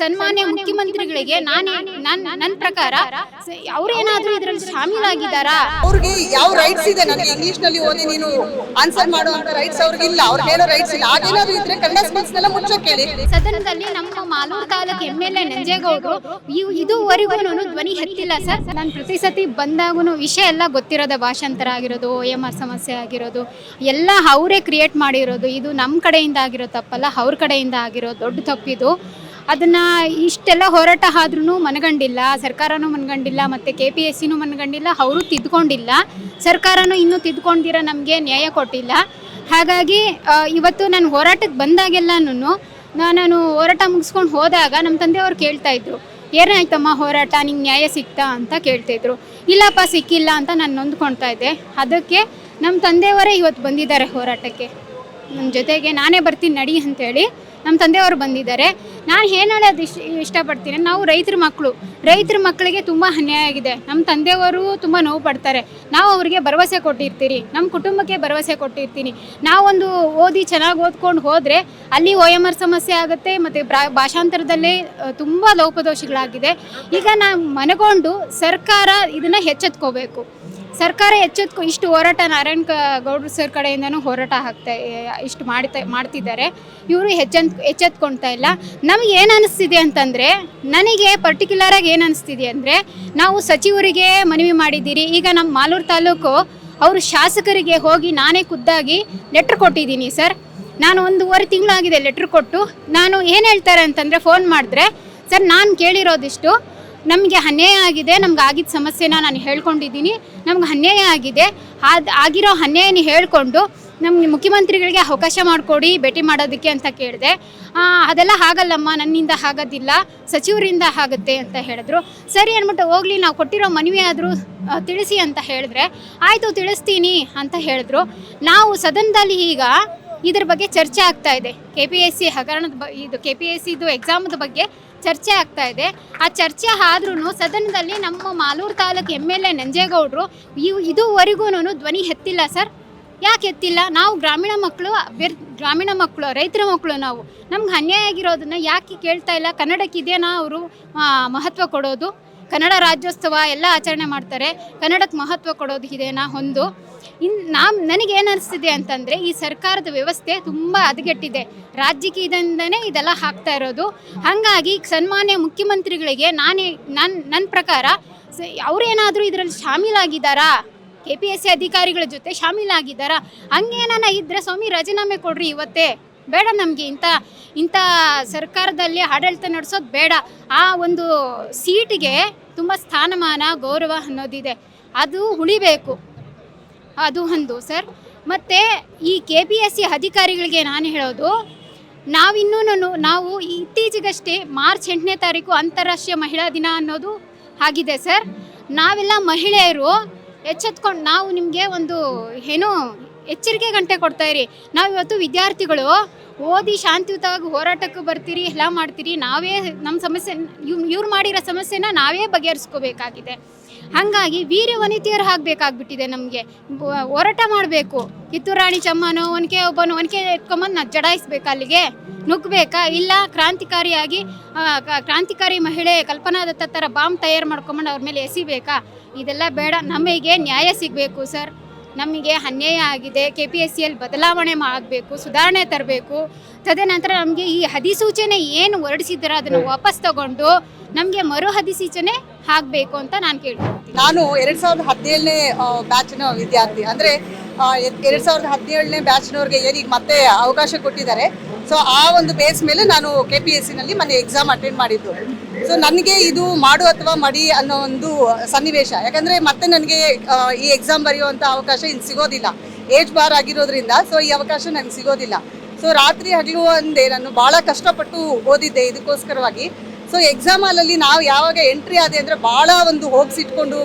ಸನ್ಮಾನ್ಯ ಮುಖ್ಯಮಂತ್ರಿಗಳಿಗೆ ನಾನು ನನ್ ನನ್ನ ಪ್ರಕಾರ ಅವ್ರೇನಾದ್ರೂ ಇದ್ರಲ್ಲಿ ಶಾಮೀಲಾಗಿದ್ದಾರಾ? ಅವ್ರಿಗೆ ಯಾವ ರೈಟ್ಸ್ ಇದೆ? ನನಗೆ ಇಂಗ್ಲಿಷ್ನಲ್ಲಿ ಓದಿ ನೀನು ಆನ್ಸರ್ ಮಾಡುವಂತ ರೈಟ್ಸ್ ಅವ್ರಿಗೆ ಇಲ್ಲ. ಅವ್ರಿಗೆ ಏನೋ ರೈಟ್ಸ್ ಇಲ್ಲ. ಹಾಗೇನಾದ್ರು ಇದ್ರೆ ಕನ್ನಡ ಸ್ಕೂಲ್ಸ್ನೆಲ್ಲ ಮುಚ್ಚೋಕ್ ಹೇಳಿ ಸದನದಲ್ಲಿ ನಮ್ಮ Malur taluk M L A ನಂಜೇಗೌಡರು ಇವ್- ಇದುವರೆಗೂ ಧ್ವನಿ ಎತ್ತಿಲ್ಲ ಸರ್. ನಾನು ಪ್ರತಿ ಸತಿ ಬಂದಾಗೂ ವಿಷಯ ಎಲ್ಲ ಗೊತ್ತಿರೋದ ಭಾಷಾಂತರ ಆಗಿರೋದು ಓ ಎಂ ಆರ್ ಸಮಸ್ಯೆ ಆಗಿರೋದು ಎಲ್ಲ ಅವರೇ ಕ್ರಿಯೇಟ್ ಮಾಡಿರೋದು. ಇದು ನಮ್ಮ ಕಡೆಯಿಂದ ಆಗಿರೋ ತಪ್ಪಲ್ಲ ಅವ್ರ ಕಡೆಯಿಂದ ಆಗಿರೋ ದೊಡ್ಡ ತಪ್ಪಿದು. ಅದನ್ನು ಇಷ್ಟೆಲ್ಲ ಹೋರಾಟ ಆದ್ರೂ ಮನಗಂಡಿಲ್ಲ, ಸರ್ಕಾರನೂ ಮನಗಂಡಿಲ್ಲ, ಮತ್ತು ಕೆ ಪಿ ಎಸ್ ಸಿನೂ ಮನಗಂಡಿಲ್ಲ, ಅವರು ತಿದ್ಕೊಂಡಿಲ್ಲ. ಸರ್ಕಾರನೂ ಇನ್ನೂ ತಿದ್ಕೊಂಡಿರ ನಮಗೆ ನ್ಯಾಯ ಕೊಟ್ಟಿಲ್ಲ. ಹಾಗಾಗಿ ಇವತ್ತು ನಾನು ಹೋರಾಟಕ್ಕೆ ಬಂದಾಗೆಲ್ಲನೂ ನಾನು ಹೋರಾಟ ಮುಗಿಸ್ಕೊಂಡು ಹೋದಾಗ ನಮ್ಮ ತಂದೆಯವರು ಕೇಳ್ತಾ ಇದ್ರು, ಏನಾಯ್ತಮ್ಮ ಹೋರಾಟ? ನಿಂಗೆ ನ್ಯಾಯ ಸಿಕ್ತಾ? ಅಂತ ಕೇಳ್ತಿದ್ರು ಇಲ್ಲಪ್ಪ, ಸಿಕ್ಕಿಲ್ಲ ಅಂತ ನಾನು ನೊಂದ್ಕೊಳ್ತಾ ಇದ್ದೆ. ಅದಕ್ಕೆ ನಮ್ಮ ತಂದೆಯವರೇ ಇವತ್ತು ಬಂದಿದ್ದಾರೆ ಹೋರಾಟಕ್ಕೆ. ನನ್ನ ಜೊತೆಗೆ ನಾನೇ ಬರ್ತೀನಿ ನಡಿ ಅಂತೇಳಿ ನಮ್ಮ ತಂದೆಯವರು ಬಂದಿದ್ದಾರೆ. ನಾನು ಏನು ಹೇಳೋದು ಇಷ್ಟ ಇಷ್ಟಪಡ್ತೀನಿ? ನಾವು ರೈತರ ಮಕ್ಕಳು ರೈತರ ಮಕ್ಕಳಿಗೆ ತುಂಬ ಅನ್ಯಾಯ ಆಗಿದೆ. ನಮ್ಮ ತಂದೆಯವರು ತುಂಬ ನೋವು ಪಡ್ತಾರೆ. ನಾವು ಅವರಿಗೆ ಭರವಸೆ ಕೊಟ್ಟಿರ್ತೀರಿ. ನಮ್ಮ ಕುಟುಂಬಕ್ಕೆ ಭರವಸೆ ಕೊಟ್ಟಿರ್ತೀನಿ. ನಾವೊಂದು ಓದಿ ಚೆನ್ನಾಗಿ ಓದ್ಕೊಂಡು ಹೋದರೆ ಅಲ್ಲಿ ಒ ಎಂ ಸಮಸ್ಯೆ ಆಗುತ್ತೆ, ಮತ್ತು ಭಾಷಾಂತರದಲ್ಲಿ ತುಂಬ ಲೋಪದೋಷಗಳಾಗಿದೆ. ಈಗ ನಾವು ಮನಗೊಂಡು ಸರ್ಕಾರ ಇದನ್ನು ಎಚ್ಚೆತ್ಕೋಬೇಕು. ಸರ್ಕಾರ ಎಚ್ಚೆತ್ಕೊ ಇಷ್ಟು ಹೋರಾಟ ನಾರಾಯಣ್ ಗೌಡ್ರು ಸರ್ ಕಡೆಯಿಂದನೂ ಹೋರಾಟ ಹಾಕ್ತಾ ಇಷ್ಟು ಮಾಡ್ತಾ ಮಾಡ್ತಿದ್ದಾರೆ. ಇವರು ಹೆಚ್ಚೆತ್ ಎಚ್ಚೆತ್ಕೊಳ್ತಾ ಇಲ್ಲ. ನಮಗೆ ಏನು ಅನಿಸ್ತಿದೆ ಅಂತಂದರೆ, ನನಗೆ ಪರ್ಟಿಕ್ಯುಲರಾಗಿ ಏನು ಅನಿಸ್ತಿದೆ ಅಂದರೆ, ನಾವು ಸಚಿವರಿಗೆ ಮನವಿ ಮಾಡಿದ್ದೀರಿ. ಈಗ ನಮ್ಮ ಮಾಲೂರು ತಾಲೂಕು, ಅವರು ಶಾಸಕರಿಗೆ ಹೋಗಿ ನಾನೇ ಖುದ್ದಾಗಿ ಲೆಟ್ರ್ ಕೊಟ್ಟಿದ್ದೀನಿ ಸರ್. ನಾನು ಒಂದೂವರೆ ತಿಂಗಳಾಗಿದೆ ಲೆಟ್ರ್ ಕೊಟ್ಟು. ನಾನು ಏನು ಹೇಳ್ತಾರೆ ಅಂತಂದರೆ ಫೋನ್ ಮಾಡಿದ್ರೆ, ಸರ್, ನಾನು ಕೇಳಿರೋದಿಷ್ಟು ನಮಗೆ ಅನ್ಯಾಯ ಆಗಿದೆ, ನಮ್ಗೆ ಆಗಿದ್ದ ಸಮಸ್ಯೆನ ನಾನು ಹೇಳ್ಕೊಂಡಿದ್ದೀನಿ. ನಮ್ಗೆ ಅನ್ಯಾಯ ಆಗಿದೆ. ಅದು ಆಗಿರೋ ಅನ್ಯಾಯನ ಹೇಳ್ಕೊಂಡು ನಮಗೆ ಮುಖ್ಯಮಂತ್ರಿಗಳಿಗೆ ಅವಕಾಶ ಮಾಡಿಕೊಡಿ, ಭೇಟಿ ಮಾಡೋದಕ್ಕೆ ಅಂತ ಕೇಳಿದೆ. ಅದೆಲ್ಲ ಆಗಲ್ಲಮ್ಮ, ನನ್ನಿಂದ ಆಗೋದಿಲ್ಲ, ಸಚಿವರಿಂದ ಆಗುತ್ತೆ ಅಂತ ಹೇಳಿದ್ರು. ಸರಿ ಅಂದ್ಬಿಟ್ಟು ಹೋಗ್ಲಿ, ನಾವು ಕೊಟ್ಟಿರೋ ಮನವಿ ಆದರೂ ತಿಳಿಸಿ ಅಂತ ಹೇಳಿದ್ರೆ, ಆಯಿತು ತಿಳಿಸ್ತೀನಿ ಅಂತ ಹೇಳಿದ್ರು. ನಾವು ಸದನದಲ್ಲಿ ಈಗ ಇದ್ರ ಬಗ್ಗೆ ಚರ್ಚೆ ಆಗ್ತಾ ಇದೆ. ಕೆ ಪಿ ಎಸ್ ಸಿ ಹಗರಣದ ಬ, ಇದು ಕೆ ಪಿ ಎಸ್ ಸಿದು ಎಕ್ಸಾಮದ ಬಗ್ಗೆ ಚರ್ಚೆ ಆಗ್ತಾ ಇದೆ. ಆ ಚರ್ಚೆ ಆದ್ರೂ ಸದನದಲ್ಲಿ ನಮ್ಮ Malur taluk M L A ನಂಜೇಗೌಡರು ಇದುವರೆಗೂ ಧ್ವನಿ ಎತ್ತಿಲ್ಲ ಸರ್. ಯಾಕೆ ಎತ್ತಿಲ್ಲ? ನಾವು ಗ್ರಾಮೀಣ ಮಕ್ಕಳು ಬೆರ್ ಗ್ರಾಮೀಣ ಮಕ್ಕಳು, ರೈತರ ಮಕ್ಕಳು ನಾವು. ನಮ್ಗೆ ಅನ್ಯಾಯ ಆಗಿರೋದನ್ನ ಯಾಕೆ ಕೇಳ್ತಾ ಇಲ್ಲ? ಕನ್ನಡಕ್ಕೆ ಇದೇನಾ ಅವರು ಮಹತ್ವ ಕೊಡೋದು? ಕನ್ನಡ ರಾಜ್ಯೋತ್ಸವ ಎಲ್ಲ ಆಚರಣೆ ಮಾಡ್ತಾರೆ. ಕನ್ನಡಕ್ಕೆ ಮಹತ್ವ ಕೊಡೋದು ಇದೇನಾ ಒಂದು. ಇನ್ ನಾಮ್ ನನಗೆ ಏನು ಅನಿಸ್ತಿದೆ ಅಂತಂದರೆ ಈ ಸರ್ಕಾರದ ವ್ಯವಸ್ಥೆ ತುಂಬ ಹದಗೆಟ್ಟಿದೆ. ರಾಜಕೀಯದಿಂದನೇ ಇದೆಲ್ಲ ಹಾಕ್ತಾ ಇರೋದು. ಹಾಗಾಗಿ ಸನ್ಮಾನ್ಯ ಮುಖ್ಯಮಂತ್ರಿಗಳಿಗೆ ನಾನೇ ನನ್ನ ನನ್ನ ಪ್ರಕಾರ ಅವ್ರೇನಾದರೂ ಇದರಲ್ಲಿ ಶಾಮೀಲಾಗಿದ್ದಾರಾ? ಕೆ ಪಿ ಎಸ್ ಸಿ ಅಧಿಕಾರಿಗಳ ಜೊತೆ ಶಾಮೀಲಾಗಿದ್ದಾರಾ? ಹಂಗೇನಾನ ಇದ್ದರೆ ಸ್ವಾಮಿ ರಾಜೀನಾಮೆ ಕೊಡ್ರಿ ಇವತ್ತೇ. ಬೇಡ ನಮಗೆ. ಇಂಥ ಇಂಥ ಸರ್ಕಾರದಲ್ಲಿ ಆಡಳಿತ ನಡೆಸೋದು ಬೇಡ. ಆ ಒಂದು ಸೀಟಿಗೆ ತುಂಬ ಸ್ಥಾನಮಾನ, ಗೌರವ ಅನ್ನೋದಿದೆ. ಅದು ಉಳಿಬೇಕು. ಅದು ಒಂದು, ಸರ್. ಮತ್ತು ಈ ಕೆ ಪಿ ಎಸ್ ಸಿ ಅಧಿಕಾರಿಗಳಿಗೆ ನಾನು ಹೇಳೋದು, ನಾವಿನ್ನೂ ನಾವು ಇತ್ತೀಚೆಗಷ್ಟೇ ಮಾರ್ಚ್ ಎಂಟನೇ ತಾರೀಕು ಅಂತಾರಾಷ್ಟ್ರೀಯ ಮಹಿಳಾ ದಿನ ಅನ್ನೋದು ಆಗಿದೆ, ಸರ್. ನಾವೆಲ್ಲ ಮಹಿಳೆಯರು ಎಚ್ಚೆತ್ಕೊಂಡು, ನಾವು ನಿಮಗೆ ಒಂದು, ಏನು ಎಚ್ಚರಿಕೆ ಗಂಟೆ ಕೊಡ್ತಾ ಇರಿ. ನಾವು ಇವತ್ತು ವಿದ್ಯಾರ್ಥಿಗಳು ಓದಿ ಶಾಂತಿಯುತವಾಗಿ ಹೋರಾಟಕ್ಕೆ ಬರ್ತೀರಿ, ಎಲ್ಲ ಮಾಡ್ತೀರಿ, ನಾವೇ ನಮ್ಮ ಸಮಸ್ಯೆ, ಇವ್ ಇವ್ರು ಮಾಡಿರೋ ಸಮಸ್ಯೆನ ನಾವೇ ಬಗೆಹರಿಸ್ಕೋಬೇಕಾಗಿದೆ. ಹಾಗಾಗಿ ವೀರ್ಯ ವನಿತೆಯರು ಆಗಬೇಕಾಗ್ಬಿಟ್ಟಿದೆ ನಮಗೆ. ಹೋರಾಟ ಮಾಡಬೇಕು. ಕಿತ್ತೂರು ರಾಣಿ ಚಮ್ಮನೋ, ಒನಕೆ ಒಬ್ಬನು, ಒನಕೆ ಎತ್ಕೊಂಬಂದು ನಾ ಜಡಾಯಿಸ್ಬೇಕಾ ಅಲ್ಲಿಗೆ. ನುಗ್ಗಬೇಕಾ ಇಲ್ಲ, ಕ್ರಾಂತಿಕಾರಿಯಾಗಿ ಕ್ರಾಂತಿಕಾರಿ ಮಹಿಳೆ ಕಲ್ಪನಾ ದತ್ತ ಥರ ಬಾಂಬ್ ತಯಾರು ಮಾಡ್ಕೊಂಬಂಡು ಅವ್ರ ಮೇಲೆ ಎಸಿಬೇಕಾ? ಇದೆಲ್ಲ ಬೇಡ, ನಮಗೆ ನ್ಯಾಯ ಸಿಗಬೇಕು ಸರ್. ನಮಗೆ ಅನ್ಯಾಯ ಆಗಿದೆ ಕೆ ಪಿ ಎಸ್ ಸಿಯಲ್ಲಿ ಬದಲಾವಣೆ ಆಗಬೇಕು ಸುಧಾರಣೆ ತರಬೇಕು. ತದನಂತರ ನಮಗೆ ಈ ಅಧಿಸೂಚನೆ ಏನು ಹೊರಡಿಸಿದ್ರೆ ಅದನ್ನು ವಾಪಸ್ ತಗೊಂಡು ನಮಗೆ ಮರು ಅಧಿಸೂಚನೆ ಆಗಬೇಕು ಅಂತ ನಾನು ಕೇಳ್ತೀನಿ ನಾನು ಎರಡ್ ಸಾವಿರದ ಹದಿನೇಳನೇ ಬ್ಯಾಚ್ನ ವಿದ್ಯಾರ್ಥಿ. ಅಂದರೆ ಎರಡು ಸಾವಿರದ ಹದಿನೇಳನೇ ಬ್ಯಾಚ್ನವ್ರಿಗೆ ಏನೀಗ ಮತ್ತೆ ಅವಕಾಶ ಕೊಟ್ಟಿದ್ದಾರೆ. ಸೊ ಆ ಒಂದು ಬೇಸ್ ಮೇಲೆ ನಾನು ಕೆ ಪಿ ಎಸ್ ಸಿನಲ್ಲಿ ಮೊನ್ನೆ ಎಕ್ಸಾಮ್ ಅಟೆಂಡ್ ಮಾಡಿದ್ದು. ಸೊ ನನಗೆ ಇದು ಮಾಡು ಅಥವಾ ಮಡಿ ಅನ್ನೋ ಒಂದು ಸನ್ನಿವೇಶ. ಯಾಕಂದ್ರೆ ಮತ್ತೆ ನನಗೆ ಈ ಎಕ್ಸಾಮ್ ಬರೆಯುವಂತ ಅವಕಾಶ ಇನ್ನು ಸಿಗೋದಿಲ್ಲ. ಏಜ್ ಬಾರ್ ಆಗಿರೋದ್ರಿಂದ ಸೊ ಈ ಅವಕಾಶ ನನಗೆ ಸಿಗೋದಿಲ್ಲ. ಸೊ ರಾತ್ರಿ ಹಗಲು ಅಂದೇ ನಾನು ಬಹಳ ಕಷ್ಟಪಟ್ಟು ಓದಿದ್ದೆ ಇದಕ್ಕೋಸ್ಕರವಾಗಿ. ಸೊ ಎಕ್ಸಾಮ್ ಹಾಲಲ್ಲಿ ನಾವು ಯಾವಾಗ ಎಂಟ್ರಿ ಆದೆ ಅಂದ್ರೆ ಬಹಳ ಒಂದು ಹೋಪ್ಸ್ ಇಟ್ಕೊಂಡು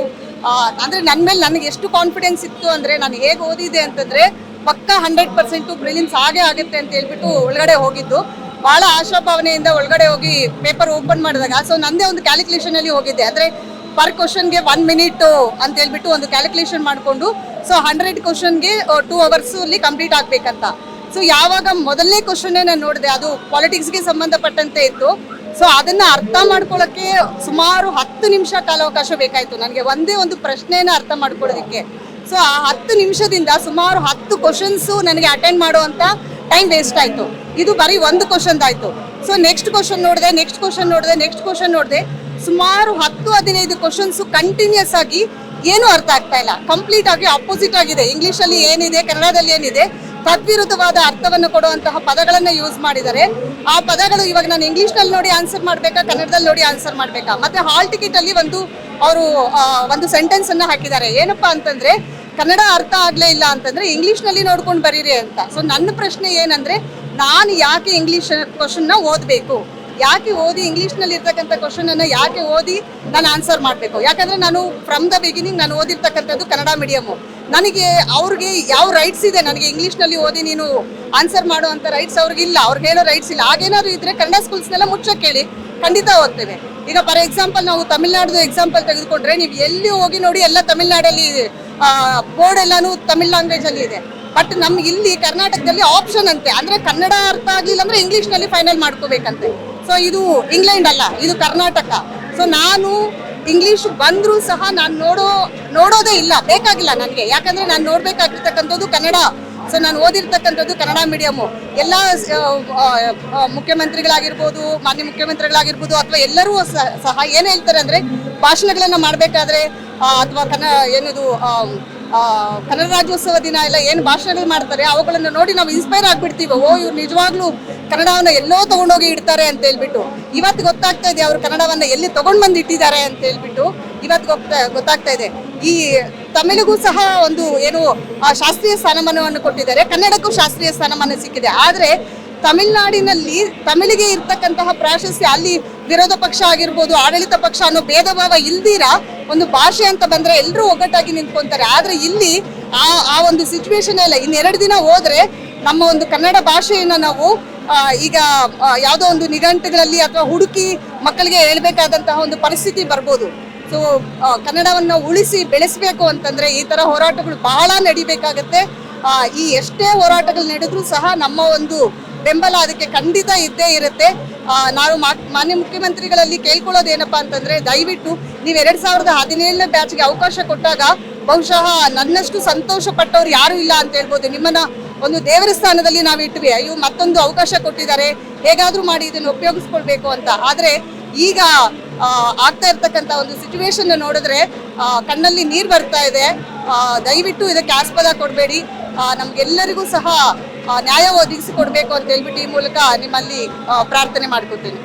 ಅಂದ್ರೆ ನನ್ನ ಮೇಲೆ ನನಗೆ ಎಷ್ಟು ಕಾನ್ಫಿಡೆನ್ಸ್ ಇತ್ತು ಅಂದ್ರೆ ನಾನು ಹೇಗೆ ಓದಿದೆ ಅಂತಂದ್ರೆ ಪಕ್ಕ ಹಂಡ್ರೆಡ್ ಪರ್ಸೆಂಟ್ ಪ್ರಿಲಿಮ್ಸ್ ಹಾಗೆ ಆಗುತ್ತೆ ಅಂತ ಹೇಳ್ಬಿಟ್ಟು ಒಳಗಡೆ ಹೋಗಿದ್ದು. ಬಹಳ ಆಶಾಭಾವನೆಯಿಂದ ಒಳಗಡೆ ಹೋಗಿ ಪೇಪರ್ ಓಪನ್ ಮಾಡಿದಾಗ. ಸೊ ನಂದೇ ಒಂದು ಕ್ಯಾಲ್ಕುಲೇಷನ್ ಅಲ್ಲಿ ಹೋಗಿದ್ದೆ. ಅಂದ್ರೆ ಪರ್ ಕ್ವಶನ್ಗೆ ಒನ್ ಮಿನಿಟ್ ಅಂತ ಹೇಳ್ಬಿಟ್ಟು ಒಂದು ಕ್ಯಾಲ್ಕುಲೇಷನ್ ಮಾಡಿಕೊಂಡು ಸೊ ಹಂಡ್ರೆಡ್ ಕ್ವಶನ್ಗೆ ಟೂ ಅವರ್ಸ್ ಅಲ್ಲಿ ಕಂಪ್ಲೀಟ್ ಆಗ್ಬೇಕಂತ. ಸೊ ಯಾವಾಗ ಮೊದಲನೇ ಕ್ವಶನ್ ನಾನು ನೋಡಿದೆ, ಅದು ಪಾಲಿಟಿಕ್ಸ್ಗೆ ಸಂಬಂಧಪಟ್ಟಂತೆ ಇತ್ತು. ಸೊ ಅದನ್ನ ಅರ್ಥ ಮಾಡ್ಕೊಳ್ಳೋಕ್ಕೆ ಸುಮಾರು ಹತ್ತು ನಿಮಿಷ ಕಾಲಾವಕಾಶ ಬೇಕಾಯಿತು. ನನಗೆ ಒಂದೇ ಒಂದು ಪ್ರಶ್ನೆಯನ್ನು ಅರ್ಥ ಮಾಡ್ಕೊಳ್ಳೋದಕ್ಕೆ. ಸೊ ಆ ಹತ್ತು ನಿಮಿಷದಿಂದ ಸುಮಾರು ಹತ್ತು ಕ್ವಶನ್ಸು ನನಗೆ ಅಟೆಂಡ್ ಮಾಡುವಂಥ ಟೈಮ್ ವೇಸ್ಟ್ ಆಯಿತು. ಇದು ಬರೀ ಒಂದು ಕ್ವಶನ್ ಆಯಿತು. ಸೊ ನೆಕ್ಸ್ಟ್ ಕ್ವಶನ್ ನೋಡಿದೆ ನೆಕ್ಸ್ಟ್ ಕ್ವಶನ್ ನೋಡಿದೆ ನೆಕ್ಸ್ಟ್ ಕ್ವಶನ್ ನೋಡಿದೆ. ಸುಮಾರು ಹತ್ತು, ಹದಿನೈದು ಕ್ವಶನ್ಸು ಕಂಟಿನ್ಯೂಸ್ ಆಗಿ ಏನು ಅರ್ಥ ಆಗ್ತಾ ಇಲ್ಲ. ಕಂಪ್ಲೀಟ್ ಆಗಿ ಅಪೋಸಿಟ್ ಆಗಿದೆ. ಇಂಗ್ಲೀಷಲ್ಲಿ ಏನಿದೆ, ಕನ್ನಡದಲ್ಲಿ ಏನಿದೆ, ತದ್ವಿರುದ್ಧವಾದ ಅರ್ಥವನ್ನು ಕೊಡುವಂತಹ ಪದಗಳನ್ನು ಯೂಸ್ ಮಾಡಿದ್ದಾರೆ ಆ ಪದಗಳು ಇವಾಗ ನಾನು ಇಂಗ್ಲಿಷ್ನಲ್ಲಿ ನೋಡಿ ಆನ್ಸರ್ ಮಾಡಬೇಕಾ, ಕನ್ನಡದಲ್ಲಿ ನೋಡಿ ಆನ್ಸರ್ ಮಾಡಬೇಕಾ? ಮತ್ತೆ ಹಾಲ್ ಟಿಕೆಟ್ ಅಲ್ಲಿ ಒಂದು ಅವರು ಒಂದು ಸೆಂಟೆನ್ಸ್ ಅನ್ನ ಹಾಕಿದ್ದಾರೆ. ಏನಪ್ಪಾ ಅಂತಂದ್ರೆ, ಕನ್ನಡ ಅರ್ಥ ಆಗ್ಲೇ ಇಲ್ಲ ಅಂತಂದ್ರೆ ಇಂಗ್ಲಿಷ್ನಲ್ಲಿ ನೋಡ್ಕೊಂಡು ಬರೀರಿ ಅಂತ. ಸೊ ನನ್ನ ಪ್ರಶ್ನೆ ಏನಂದ್ರೆ, ನಾನು ಯಾಕೆ ಇಂಗ್ಲಿಷ್ ಕ್ವಶನ್ನ ಓದಬೇಕು? ಯಾಕೆ ಓದಿ ಇಂಗ್ಲಿಷ್ನಲ್ಲಿ ಇರ್ತಕ್ಕಂಥ ಕ್ವಶನ್ ಅನ್ನ ಯಾಕೆ ಓದಿ ನಾನು ಆನ್ಸರ್ ಮಾಡಬೇಕು? ಯಾಕಂದ್ರೆ ನಾನು ಫ್ರಮ್ ದ ಬಿಗಿನಿಂಗ್ ನಾನು ಓದಿರ್ತಕ್ಕಂಥದ್ದು ಕನ್ನಡ ಮೀಡಿಯಮ್ ನನಗೆ ಅವ್ರಿಗೆ ಯಾವ ರೈಟ್ಸ್ ಇದೆ? ನನಗೆ ಇಂಗ್ಲಿಷ್ನಲ್ಲಿ ಓದಿ ನೀನು ಆನ್ಸರ್ ಮಾಡುವಂತ ರೈಟ್ಸ್ ಅವ್ರಿಗೆ ಇಲ್ಲ ಅವ್ರಿಗೆ ಏನೋ ರೈಟ್ಸ್ ಇಲ್ಲ. ಹಾಗೇನಾದ್ರು ಇದ್ರೆ ಕನ್ನಡ ಸ್ಕೂಲ್ಸ್ನೆಲ್ಲ ಮುಚ್ಚಕ್ಕೆ ಹೇಳಿ ಖಂಡಿತ ಓದ್ತೇವೆ. ಈಗ ಫಾರ್ ಎಕ್ಸಾಂಪಲ್ ನಾವು ತಮಿಳ್ನಾಡು ಎಕ್ಸಾಂಪಲ್ ತೆಗೆದುಕೊಂಡ್ರೆ ನೀವು ಎಲ್ಲಿ ಹೋಗಿ ನೋಡಿ ಎಲ್ಲ ತಮಿಳ್ನಾಡಲ್ಲಿ ಬೋರ್ಡ್ ಎಲ್ಲಾನು ತಮಿಳ್ ಲ್ಯಾಂಗ್ವೇಜ್ ಅಲ್ಲಿ ಇದೆ. ಬಟ್ ನಮ್ಗೆ ಇಲ್ಲಿ ಕರ್ನಾಟಕದಲ್ಲಿ ಆಪ್ಷನ್ ಅಂತೆ. ಅಂದ್ರೆ ಕನ್ನಡ ಅರ್ಥ ಆಗಿಲ್ಲ ಅಂದ್ರೆ ಇಂಗ್ಲಿಷ್ನಲ್ಲಿ ಫೈನಲ್ ಮಾಡ್ಕೋಬೇಕಂತೆ. ಸೊ ಇದು ಇಂಗ್ಲೆಂಡ್ ಅಲ್ಲ, ಇದು ಕರ್ನಾಟಕ. ಸೊ ನಾನು ಇಂಗ್ಲಿಷ್ ಬಂದರೂ ಸಹ ನಾನು ನೋಡೋ, ನೋಡೋದೇ ಇಲ್ಲ. ಬೇಕಾಗಿಲ್ಲ ನನಗೆ. ಯಾಕಂದ್ರೆ ನಾನು ನೋಡ್ಬೇಕಾಗಿರ್ತಕ್ಕಂಥದ್ದು ಕನ್ನಡ. ಸೊ ನಾನು ಓದಿರ್ತಕ್ಕಂಥದ್ದು ಕನ್ನಡ ಮೀಡಿಯಮ್ಮು ಎಲ್ಲ ಮುಖ್ಯಮಂತ್ರಿಗಳಾಗಿರ್ಬೋದು, ಮಾನ್ಯ ಮುಖ್ಯಮಂತ್ರಿಗಳಾಗಿರ್ಬೋದು ಅಥವಾ ಎಲ್ಲರೂ ಸಹ ಏನು ಹೇಳ್ತಾರೆ ಅಂದರೆ ಭಾಷಣಗಳನ್ನು ಮಾಡಬೇಕಾದ್ರೆ ಅಥವಾ ಕನ್ನ ಏನದು ಕನ್ನಡ ರಾಜ್ಯೋತ್ಸವ ದಿನ ಎಲ್ಲ ಏನು ಭಾಷಣಗಳು ಮಾಡ್ತಾರೆ, ಅವುಗಳನ್ನು ನೋಡಿ ನಾವು ಇನ್ಸ್ಪೈರ್ ಆಗಿಬಿಡ್ತೀವಿ, ಓ, ಇವ್ರು ನಿಜವಾಗ್ಲೂ ಕನ್ನಡವನ್ನು ಎಲ್ಲೋ ತಗೊಂಡೋಗಿ ಇಡ್ತಾರೆ ಅಂತ ಹೇಳ್ಬಿಟ್ಟು. ಇವತ್ತು ಗೊತ್ತಾಗ್ತಾ ಇದೆ ಅವರು ಕನ್ನಡವನ್ನು ಎಲ್ಲಿ ತಗೊಂಡ್ ಬಂದು ಇಟ್ಟಿದ್ದಾರೆ ಅಂತ ಹೇಳ್ಬಿಟ್ಟು. ಇವತ್ತು ಗೊತ್ತಾ, ಗೊತ್ತಾಗ್ತಾ ಇದೆ. ಈ ತಮಿಳಿಗೂ ಸಹ ಒಂದು ಏನು ಶಾಸ್ತ್ರೀಯ ಸ್ಥಾನಮಾನವನ್ನು ಕೊಟ್ಟಿದ್ದಾರೆ. ಕನ್ನಡಕ್ಕೂ ಶಾಸ್ತ್ರೀಯ ಸ್ಥಾನಮಾನ ಸಿಕ್ಕಿದೆ. ಆದ್ರೆ ತಮಿಳುನಾಡಿನಲ್ಲಿ ತಮಿಳಿಗೆ ಇರ್ತಕ್ಕಂತಹ ಪ್ರಾಶಸ್ತ್ಯ ಅಲ್ಲಿ ವಿರೋಧ ಪಕ್ಷ ಆಗಿರ್ಬೋದು, ಆಡಳಿತ ಪಕ್ಷ ಅನ್ನೋ ಭೇದ ಭಾವ ಇಲ್ದಿರ ಒಂದು ಭಾಷೆ ಅಂತ ಬಂದ್ರೆ ಎಲ್ಲರೂ ಒಗ್ಗಟ್ಟಾಗಿ ನಿಂತ್ಕೊಂತಾರೆ. ಆದ್ರೆ ಇಲ್ಲಿ ಆ ಆ ಒಂದು ಸಿಚುವೇಶನ್ ಎಲ್ಲ ಇನ್ನೆರಡು ದಿನ ಹೋದ್ರೆ ನಮ್ಮ ಒಂದು ಕನ್ನಡ ಭಾಷೆಯನ್ನ ನಾವು ಈಗ ಯಾವುದೋ ಒಂದು ನಿಘಂಟುಗಳಲ್ಲಿ ಅಥವಾ ಹುಡುಕಿ ಮಕ್ಕಳಿಗೆ ಹೇಳ್ಬೇಕಾದಂತಹ ಒಂದು ಪರಿಸ್ಥಿತಿ ಬರ್ಬೋದು. ಸೊ ಕನ್ನಡವನ್ನ ಉಳಿಸಿ ಬೆಳೆಸಬೇಕು ಅಂತಂದ್ರೆ ಈ ಥರ ಹೋರಾಟಗಳು ಬಹಳ ನಡಿಬೇಕಾಗತ್ತೆ. ಈ ಎಷ್ಟೇ ಹೋರಾಟಗಳು ನಡೆದ್ರೂ ಸಹ ನಮ್ಮ ಒಂದು ಬೆಂಬಲ ಅದಕ್ಕೆ ಖಂಡಿತ ಇದ್ದೇ ಇರುತ್ತೆ. ನಾವು ಮಾನ್ಯ ಮುಖ್ಯಮಂತ್ರಿಗಳಲ್ಲಿ ಕೇಳ್ಕೊಳ್ಳೋದೇನಪ್ಪಾ ಅಂತಂದ್ರೆ ದಯವಿಟ್ಟು ನೀವು ಎರಡ್ ಸಾವಿರದ ಹದಿನೇಳನೇ ಬ್ಯಾಚ್ಗೆ ಅವಕಾಶ ಕೊಟ್ಟಾಗ ಬಹುಶಃ ನನ್ನಷ್ಟು ಸಂತೋಷ ಪಟ್ಟವ್ರು ಯಾರು ಇಲ್ಲ ಅಂತ ಹೇಳ್ಬೋದು. ನಿಮ್ಮನ್ನ ಒಂದು ದೇವರ ಸ್ಥಾನದಲ್ಲಿ ನಾವು ಇಟ್ವಿ. ಅಯ್ಯೋ, ಮತ್ತೊಂದು ಅವಕಾಶ ಕೊಟ್ಟಿದ್ದಾರೆ. ಹೇಗಾದ್ರೂ ಮಾಡಿ ಇದನ್ನು ಉಪಯೋಗಿಸ್ಕೊಳ್ಬೇಕು ಅಂತ. ಆದ್ರೆ ಈಗ ಆಗ್ತಾ ಇರ್ತಕ್ಕಂಥ ಒಂದು ಸಿಚುವೇಶನ್ ನೋಡಿದ್ರೆ ಕಣ್ಣಲ್ಲಿ ನೀರು ಬರ್ತಾ ಇದೆ. ದಯವಿಟ್ಟು ಇದಕ್ಕೆ ಆಸ್ಪದ ಕೊಡಬೇಡಿ. ನಮ್ಗೆಲ್ಲರಿಗೂ ಸಹ ನ್ಯಾಯ ಒದಗಿಸಿ ಕೊಡಬೇಕು ಅಂತ ಹೇಳ್ಬಿಟ್ಟು ಈ ಮೂಲಕ ನಿಮ್ಮಲ್ಲಿ ಪ್ರಾರ್ಥನೆ ಮಾಡ್ಕೊತೀನಿ.